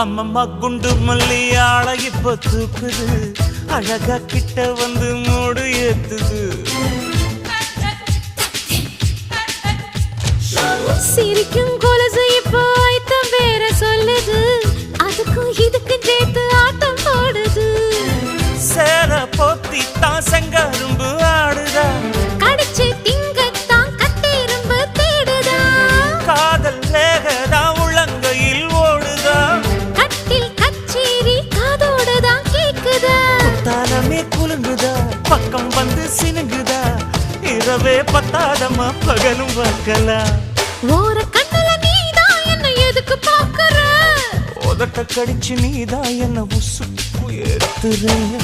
அம்மம்மா குண்டு மல்லி ஆள இப்ப தூக்குது அழகா கிட்ட வந்து மூடு ஏத்துது. சிரிக்கும் கொலுசு இப்போ ஐத்தம் வேற சொல்லுது. அதுக்கும் இதுக்கும் சேர்த்து ஆட்டம் போடுது. சேர போத்தி தான் இரவே பத்தாதமா பகலும் பார்க்கலாம் ஓர கண்ணுல நீதான் என்ன எதுக்கு பாக்குற உதட்ட கடிச்சு நீதான் என்ன உசுப்பு ஏத்துறேன்